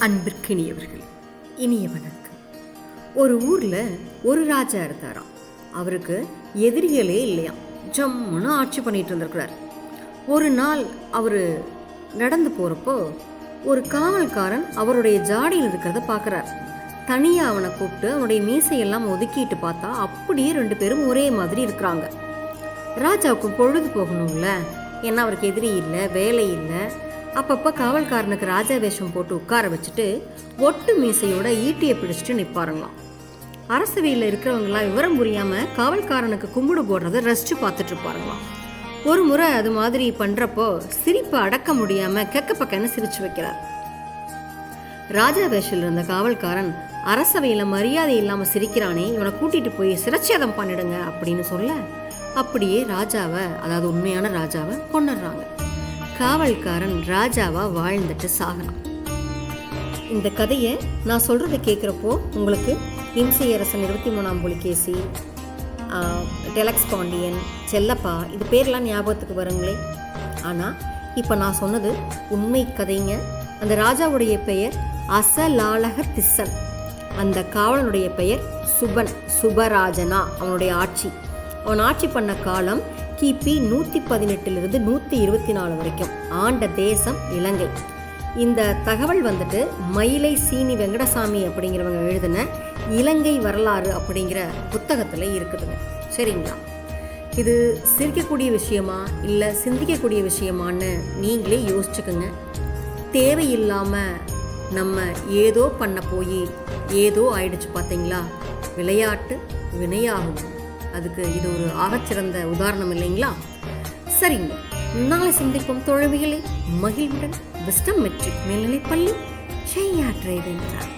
அன்பிற்கினியவர்கள் இனிய வணக்கம். ஒரு ஊரில் ஒரு ராஜா இருந்தாராம். அவருக்கு எதிரிகளே இல்லையாம். ஜம்முன்னு ஆட்சி பண்ணிட்டு இருந்திருக்கிறார். ஒரு நாள் அவர் நடந்து போகிறப்போ ஒரு காவல்காரன் அவருடைய ஜாடியில் இருக்கிறத பார்க்குறார் தனியாக அவனை கூப்பிட்டு அவனுடைய மீசையெல்லாம் ஒதுக்கிட்டு பார்த்தா அப்படியே ரெண்டு பேரும் ஒரே மாதிரி இருக்கிறாங்க. ராஜாவுக்கு பொழுது போகணும்ல. ஏன்னா அவருக்கு எதிரி இல்லை வேலை இல்லை. அப்பப்போ காவல்காரனுக்கு ராஜா வேஷம் போட்டு உட்கார வச்சுட்டு ஒட்டு மீசையோட ஈட்டியை பிடிச்சிட்டு நிற்பாருங்களாம் அரசவையில் இருக்கிறவங்களாம் விவரம் புரியாமல் காவல்காரனுக்கு கும்பிடு போடுறத ரசித்து பார்த்துட்டு இருப்பாருங்களாம் ஒரு முறை அது மாதிரி பண்ணுறப்போ சிரிப்பை அடக்க முடியாமல் கெக்க பக்கன்னு சிரிச்சு வைக்கிறார். ராஜா வேஷில் இருந்த காவல்காரன் அரசவையில் மரியாதை இல்லாமல் சிரிக்கிறானே இவனை கூட்டிட்டு போய் சிரச்சேதம் பண்ணிடுங்க அப்படின்னு சொல்ல அப்படியே ராஜாவை அதாவது உண்மையான ராஜாவை கொண்டுடுறாங்க காவல்காரன் ராஜாவா வாழ்ந்துட்டு சாகலாம் இந்த கதையை நான் சொல்கிறத கேட்குறப்போ உங்களுக்கு இம்சை அரசன் இருபத்தி மூணாம் புலிகேசி டெலக்ஸ் பாண்டியன் செல்லப்பா இது பேர்லாம் ஞாபகத்துக்கு வருங்களே. ஆனால் இப்போ நான் சொன்னது உண்மை கதைங்க. அந்த ராஜாவுடைய பெயர் அசலாலக திசன் அந்த காவலனுடைய பெயர் சுபன் சுபராஜனா அவனுடைய ஆட்சி. அவன் ஆட்சி பண்ண காலம் கிபி நூற்றி பதினெட்டிலிருந்து நூற்றி இருபத்தி நாலு வரைக்கும். ஆண்ட தேசம் இலங்கை. இந்த தகவல் வந்துட்டு மயிலை சீனி வெங்கடசாமி அப்படிங்கிறவங்க எழுதின இலங்கை வரலாறு அப்படிங்கிற புத்தகத்தில் இருக்குதுங்க. சரிங்களா? இது சிரிக்கக்கூடிய விஷயமா இல்லை சிந்திக்கக்கூடிய விஷயமான்னு நீங்களே யோசிச்சுக்கோங்க. தேவையில்லாமல் நம்ம ஏதோ பண்ண போய் ஏதோ ஆயிடுச்சு பார்த்தீங்களா விளையாட்டு வினையாகும் அதுக்கு இது ஒரு ஆகச்சிறந்த உதாரணம் இல்லைங்களா? சரிங்க. நாளை சந்திப்போம் தோழமைகளை மகிழ்வுடன் விஸ்டம் மெட்ரிக் மேல்நிலைப்பள்ளி செய்யாற்றை வென்றார்